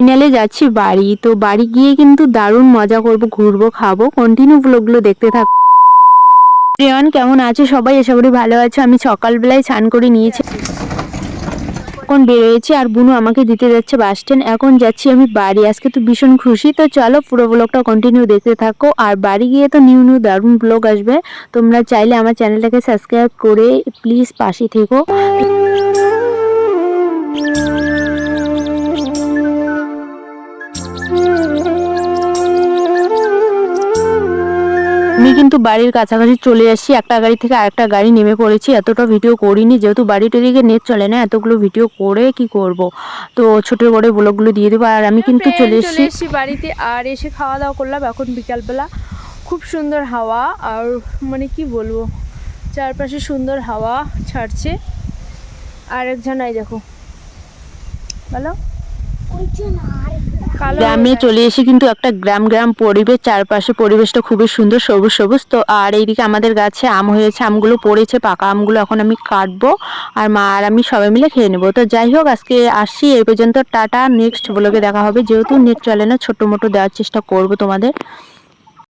ফাইনালে যাচ্ছি বাড়ি, তো বাড়ি গিয়ে কিন্তু দারুণ মজা করব, ঘুরবো, খাব কন্টিনিউ ব্লগগুলো দেখতে থাক। রিয়ান কেমন আছে? সবাই করি ভালো আছে। আমি সকালবেলায় স্নান করে নিয়েছি। এখন বেরোয়েছি আর বুনু আমাকে দিতে যাচ্ছে বাস স্ট্যান্ড এখন যাচ্ছি আমি বাড়ি। আজকে তো ভীষণ খুশি। তো চলো পুরো ব্লগটা কন্টিনিউ দেখতে থাকো। আর বাড়ি গিয়ে তো নিউ নিউ দারুণ ব্লগ আসবে। তোমরা চাইলে আমার চ্যানেলটাকে সাবস্ক্রাইব করে প্লিজ পাশে থেকো। আমি কিন্তু বাড়ির কাছাকাছি চলে আসছি একটা গাড়ি থেকে আরেকটা গাড়ি নেমে পড়েছি। এতটা ভিডিও করিনি যেহেতু বাড়িটা দিকে নেট চলে না এতগুলো ভিডিও করে কি করব? তো ছোট বড় ব্লগগুলো দিয়ে দেবো। আর আমি কিন্তু চলে এসেছি এসেছি বাড়িতে। আর এসে খাওয়া দাওয়া করলাম এখন বিকালবেলা। খুব সুন্দর হাওয়া। আর মানে কি বলব? চারপাশে সুন্দর হাওয়া ছাড়ছে। আর একজন এই দেখো। বলো। কালো গ্রামে চলে এসে কিন্তু একটা গ্রাম গ্রাম পরিবেশ চারপাশে পরিবেশটা খুবই সুন্দর সবুজ সবুজ। তো আর এইদিকে আমাদের গাছে আম হয়েছে আমগুলো পড়েছে পাকা আমগুলো এখন আমি কাটবো আর মা আর আমি সবাই মিলে খেয়ে নেব। তো যাই হোক আজকে আসছি এই পর্যন্ত টাটা নেক্সট ব্লগে দেখা হবে। যেহেতু নেট চলে না ছোটো মোটো দেওয়ার চেষ্টা করব তোমাদের।